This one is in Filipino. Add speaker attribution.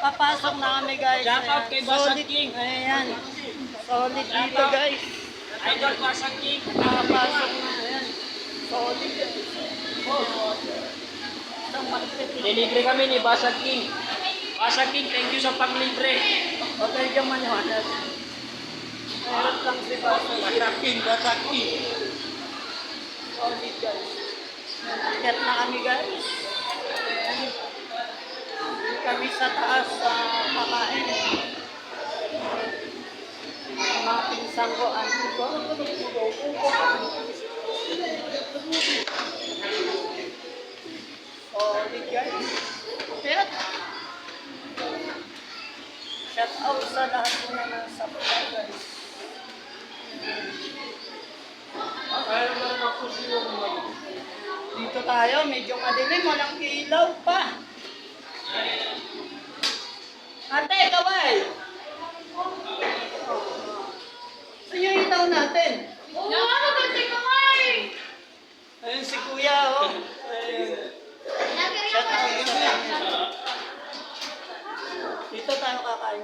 Speaker 1: Papasok na kami guys.
Speaker 2: Shout out kay Basag. King.
Speaker 1: Ayan. Solid dito guys.
Speaker 2: Idol Pasag King.
Speaker 1: Nakapasok na. Ayan. Solid.
Speaker 2: Delivery kami ni Basag King. Basag King, thank you sa paglibre.
Speaker 1: Okay, diyan man yung hanap. Meron lang si.
Speaker 2: Basag King, Basag King.
Speaker 1: Solid guys. Akyat na kami guys. Kami sa taas sa kakain. Mga pinsang ko, auntie ko. Solid guys. Akyat. Shout out sa lahat na nasa vlog guys. Dito tayo, medyo madilim, walang ilaw pa. Ate, kaway! Saan yung ilaw natin? Ayun si kuya, oh. Ayun. Shout out sa kanya. Dito tayo kakain.